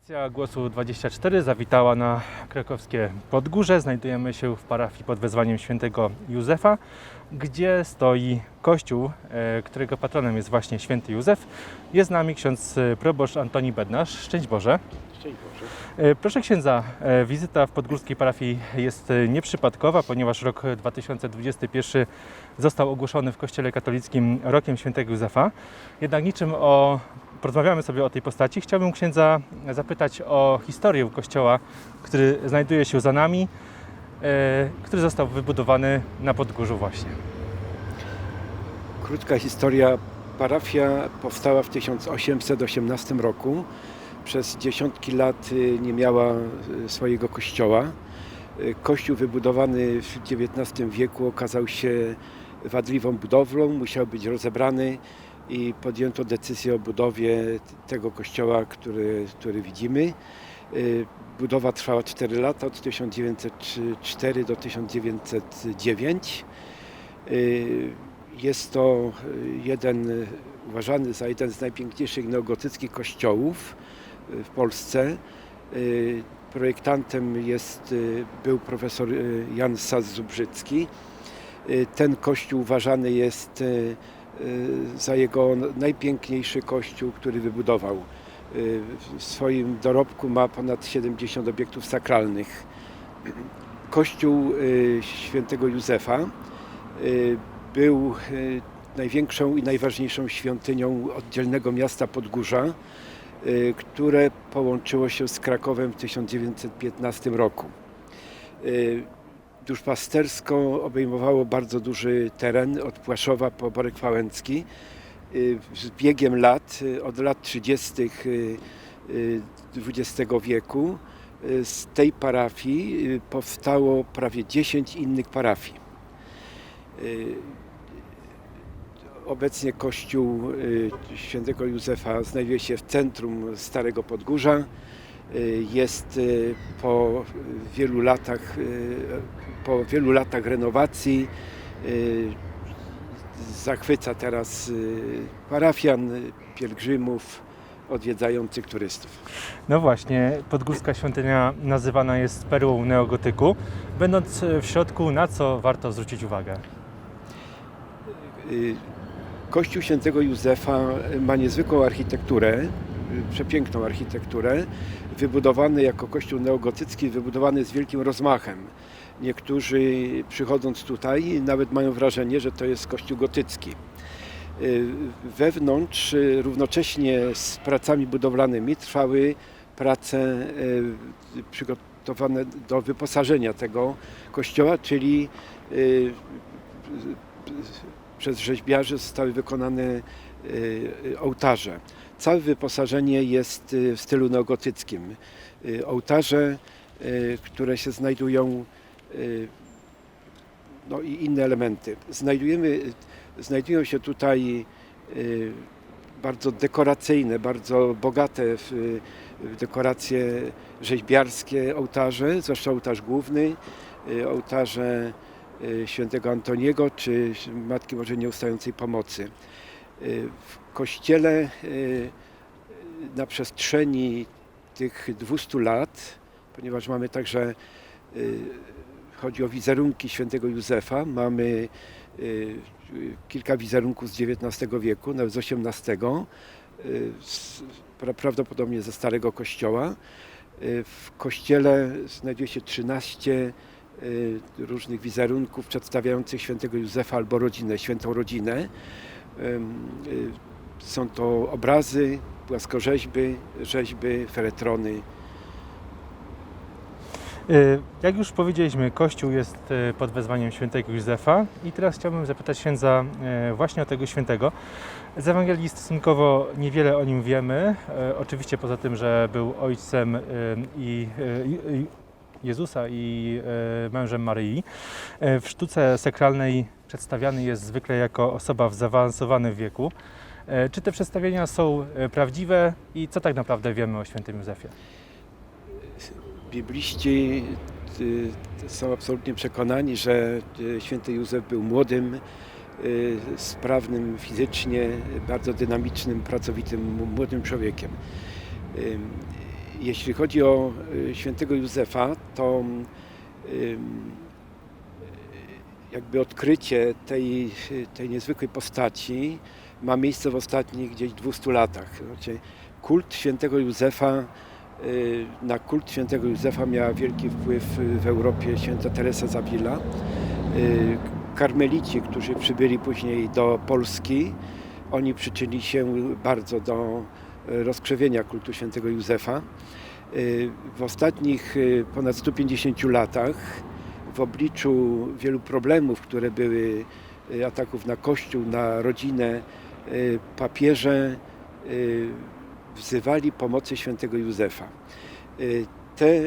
Redakcja Głosu 24 zawitała na krakowskie Podgórze. Znajdujemy się w parafii pod wezwaniem świętego Józefa, gdzie stoi kościół, e, którego patronem jest właśnie święty Józef. Jest z nami ksiądz e, proboszcz Antoni Bednarz. Szczęść Boże. Szczęść Boże. E, Proszę księdza, wizyta w podgórskiej parafii jest nieprzypadkowa, ponieważ rok 2021 został ogłoszony w Kościele katolickim rokiem świętego Józefa. Jednak niczym o porozmawiamy sobie o tej postaci. Chciałbym księdza zapytać o historię kościoła, który znajduje się za nami, e, który został wybudowany na Podgórzu właśnie. Krótka historia. Parafia powstała w 1818 roku. Przez dziesiątki lat y, nie miała y, swojego kościoła. Y, Kościół wybudowany w XIX wieku okazał się wadliwą budowlą, musiał być rozebrany i podjęto decyzję o budowie tego kościoła, który, który widzimy. Y, Budowa trwała 4 lata, od 1904 do 1909. Y, Jest to y, jeden, uważany za jeden z najpiękniejszych neogotyckich kościołów w Polsce. Projektantem jest, był profesor Jan Sas-Zubrzycki. Ten kościół uważany jest za jego najpiękniejszy kościół, który wybudował. Y, W swoim dorobku ma ponad 70 obiektów sakralnych. Kościół y, świętego Józefa y, był y, największą i najważniejszą świątynią oddzielnego miasta Podgórza, y, które połączyło się z Krakowem w 1915 roku. Duszpastersko obejmowało bardzo duży teren od Płaszowa po Borek Wałęcki. Y, Z biegiem lat, y, od lat 30. y, y, XX wieku, z tej parafii powstało prawie 10 innych parafii. Obecnie kościół świętego Józefa znajduje się w centrum Starego Podgórza. Y, Jest y, po wielu latach, y, po wielu latach renowacji zachwyca teraz parafian, pielgrzymów, odwiedzających turystów. No właśnie, podgórska świątynia nazywana jest perłą neogotyku. Będąc w środku, na co warto zwrócić uwagę? Kościół świętego Józefa ma niezwykłą architekturę, przepiękną architekturę, wybudowany jako kościół neogotycki, wybudowany z wielkim rozmachem. Niektórzy przychodząc tutaj nawet mają wrażenie, że to jest kościół gotycki. Y, Wewnątrz y, równocześnie z pracami budowlanymi trwały prace y, przygotowane do wyposażenia tego kościoła, czyli przez rzeźbiarzy zostały wykonane ołtarze. Całe wyposażenie jest y, w stylu neogotyckim. Y, Ołtarze, y, które się znajdują, no i inne elementy. Znajdujemy, znajdują się tutaj bardzo dekoracyjne, bardzo bogate w, dekoracje rzeźbiarskie ołtarze, zwłaszcza ołtarz główny, ołtarze świętego Antoniego czy Matki Bożej Nieustającej Pomocy. W kościele y, na przestrzeni tych 200 lat, ponieważ mamy także, y, chodzi o wizerunki świętego Józefa, mamy y, kilka wizerunków z XIX wieku, nawet z XVIII, prawdopodobnie ze Starego Kościoła. W kościele znajduje się 13 y, różnych wizerunków przedstawiających świętego Józefa albo rodzinę, świętą rodzinę. Y, Są to obrazy, płaskorzeźby, rzeźby, feretrony. Y, Jak już powiedzieliśmy, Kościół jest y, pod wezwaniem świętego Józefa i teraz chciałbym zapytać księdza y, właśnie o tego świętego. Z Ewangelii stosunkowo niewiele o nim wiemy, oczywiście poza tym, że był ojcem i Jezusa i mężem Maryi. W sztuce sakralnej przedstawiany jest zwykle jako osoba w zaawansowanym wieku. Y, Czy te przedstawienia są y, prawdziwe i co tak naprawdę wiemy o świętym Józefie? Bibliści y, są absolutnie przekonani, że y, święty Józef był młodym, y, sprawnym fizycznie, bardzo dynamicznym, pracowitym młodym człowiekiem. Jeśli chodzi o świętego Józefa, to jakby odkrycie tej, tej niezwykłej postaci ma miejsce w ostatnich gdzieś 200 latach. Znaczy, kult świętego Józefa, y, na kult świętego Józefa miała wielki wpływ w Europie święta Teresa z Avila. Y, Karmelici, którzy przybyli później do Polski, oni przyczynili się bardzo do rozkrzewienia kultu świętego Józefa. Y, W ostatnich ponad 150 latach w obliczu wielu problemów, które były y, ataków na Kościół, na rodzinę, y, papieże y, wzywali pomocy świętego Józefa. Te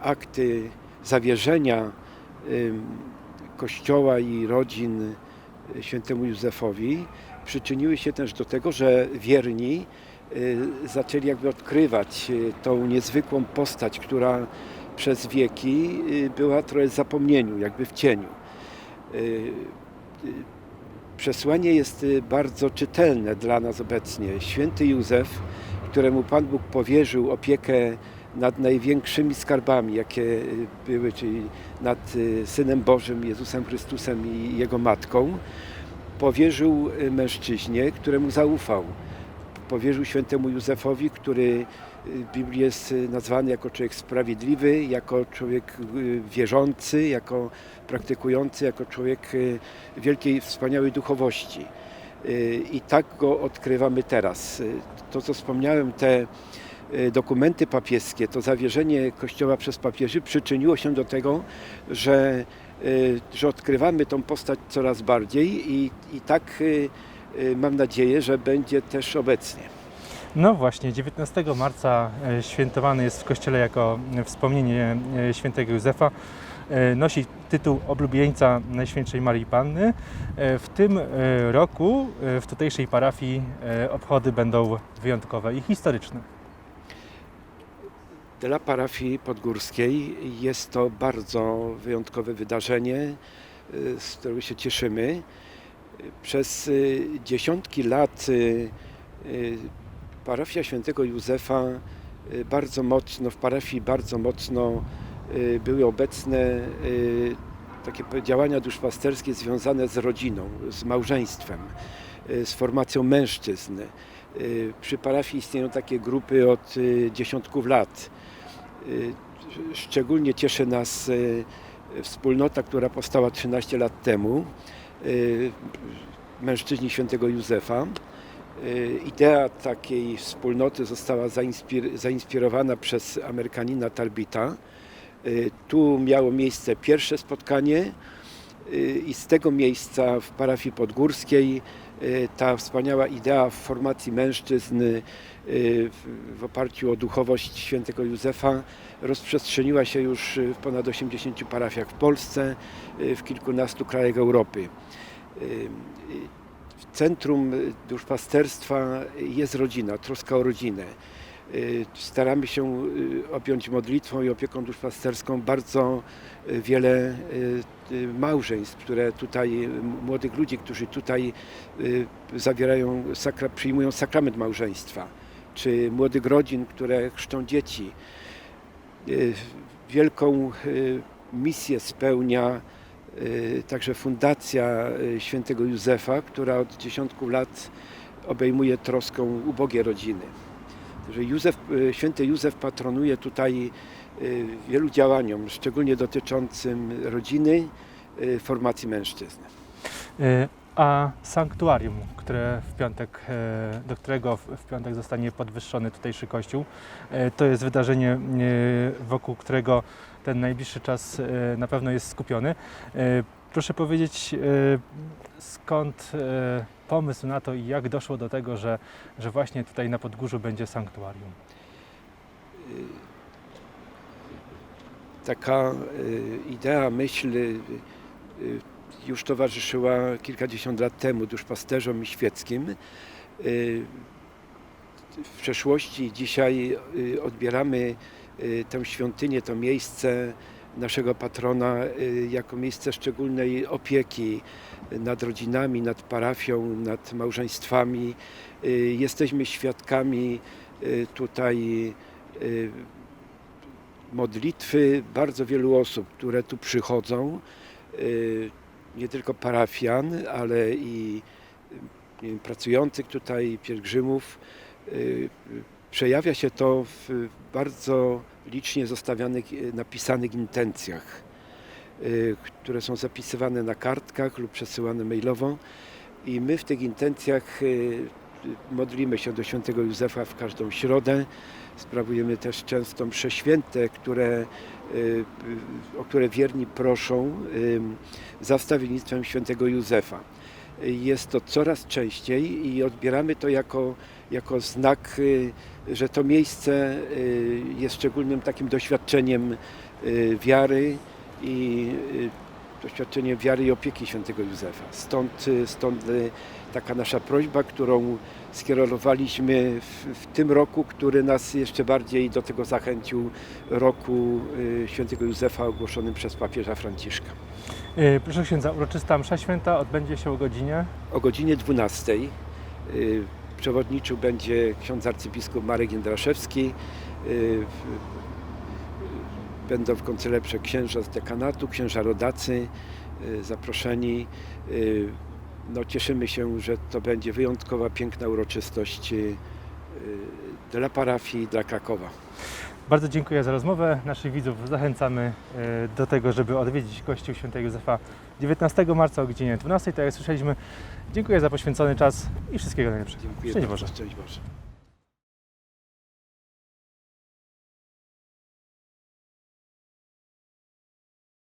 akty zawierzenia Kościoła i rodzin świętemu Józefowi przyczyniły się też do tego, że wierni zaczęli jakby odkrywać tą niezwykłą postać, która przez wieki y, była trochę w zapomnieniu, jakby w cieniu. Y, y, Przesłanie jest bardzo czytelne dla nas obecnie. Święty Józef, któremu Pan Bóg powierzył opiekę nad największymi skarbami, jakie były, czyli nad Synem Bożym, Jezusem Chrystusem i Jego Matką, powierzył mężczyźnie, któremu zaufał. Powierzył świętemu Józefowi, który y, w Biblii jest y, nazwany jako człowiek sprawiedliwy, jako człowiek y, wierzący, jako praktykujący, jako człowiek wielkiej, wspaniałej duchowości. I tak go odkrywamy teraz. To, co wspomniałem, te dokumenty papieskie, to zawierzenie Kościoła przez papieży przyczyniło się do tego, że, że odkrywamy tą postać coraz bardziej i, i tak mam nadzieję, że będzie też obecnie. No właśnie, 19 marca e, świętowany jest w kościele jako e, wspomnienie e, świętego Józefa. Nosi tytuł oblubieńca Najświętszej Marii Panny. W tym roku w tutejszej parafii obchody będą wyjątkowe i historyczne. Dla parafii podgórskiej jest to bardzo wyjątkowe wydarzenie, z którego się cieszymy. Przez dziesiątki lat parafia świętego Józefa y, bardzo mocno, w parafii bardzo mocno y, były obecne y, takie działania duszpasterskie związane z rodziną, z małżeństwem, z formacją mężczyzn. Przy parafii istnieją takie grupy od dziesiątków lat. Szczególnie cieszy nas wspólnota, która powstała 13 lat temu, mężczyźni świętego Józefa. Y, Idea takiej wspólnoty została zainspir- zainspirowana przez Amerykanina Tarbita. Y, Tu miało miejsce pierwsze spotkanie y, i z tego miejsca w parafii podgórskiej ta wspaniała idea formacji mężczyzn w- oparciu o duchowość świętego Józefa rozprzestrzeniła się już w ponad 80 parafiach w Polsce, w kilkunastu krajach Europy. Y, y, W centrum duszpasterstwa jest rodzina, troska o rodzinę. Y, Staramy się y, objąć modlitwą i opieką duszpasterską bardzo y, wiele y, y, małżeństw, które tutaj, młodych ludzi, którzy tutaj y, zawierają, sakra, przyjmują sakrament małżeństwa, czy młodych rodzin, które chrzczą dzieci. Y, Wielką y, misję spełnia y, także Fundacja y, Świętego Józefa, która od dziesiątków lat obejmuje troską ubogie rodziny. Że Józef, y, święty Józef patronuje tutaj y, wielu działaniom, szczególnie dotyczącym rodziny, y, formacji mężczyzn. E, A sanktuarium, które w piątek, e, do którego w piątek zostanie podwyższony tutejszy kościół, e, to jest wydarzenie, e, wokół którego ten najbliższy czas na pewno jest skupiony. Proszę powiedzieć, skąd pomysł na to i jak doszło do tego, że, że właśnie tutaj na Podgórzu będzie sanktuarium? Taka idea, myśl już towarzyszyła kilkadziesiąt lat temu duszpasterzom i świeckim. Y, W przeszłości dzisiaj y, odbieramy y, tę świątynię, to miejsce naszego patrona jako miejsce szczególnej opieki nad rodzinami, nad parafią, nad małżeństwami. Jesteśmy świadkami tutaj modlitwy bardzo wielu osób, które tu przychodzą, nie tylko parafian, ale i wiem, pracujących tutaj, pielgrzymów. Y, Przejawia się to w bardzo licznie zostawianych, y, napisanych intencjach, y, które są zapisywane na kartkach lub przesyłane mailowo. I my w tych intencjach modlimy się do świętego Józefa w każdą środę. Sprawujemy też często msze święte, które, y, y, o które wierni proszą y, za wstawiennictwem świętego Józefa. Jest to coraz częściej i odbieramy to jako, jako znak, że to miejsce jest szczególnym takim doświadczeniem wiary i y, doświadczeniem wiary i opieki świętego Józefa. Stąd, y, stąd y, taka nasza prośba, którą skierowaliśmy w, w tym roku, który nas jeszcze bardziej do tego zachęcił, roku y, świętego Józefa ogłoszonym przez papieża Franciszka. Proszę księdza, uroczysta msza święta odbędzie się o godzinie. O godzinie 12 y, przewodniczył będzie ksiądz arcybiskup Marek Jędraszewski. W- Będą w koncelepsze księża z dekanatu, księża rodacy y, zaproszeni. Y, No, cieszymy się, że to będzie wyjątkowa, piękna uroczystość y, dla parafii, dla Krakowa. Bardzo dziękuję za rozmowę. Naszych widzów zachęcamy do tego, żeby odwiedzić Kościół Świętego Józefa 19 marca o godzinie 12. Tak jak słyszeliśmy, dziękuję za poświęcony czas i wszystkiego najlepszego. Dziękuję Szczęść. Boże. Szczęść Boże.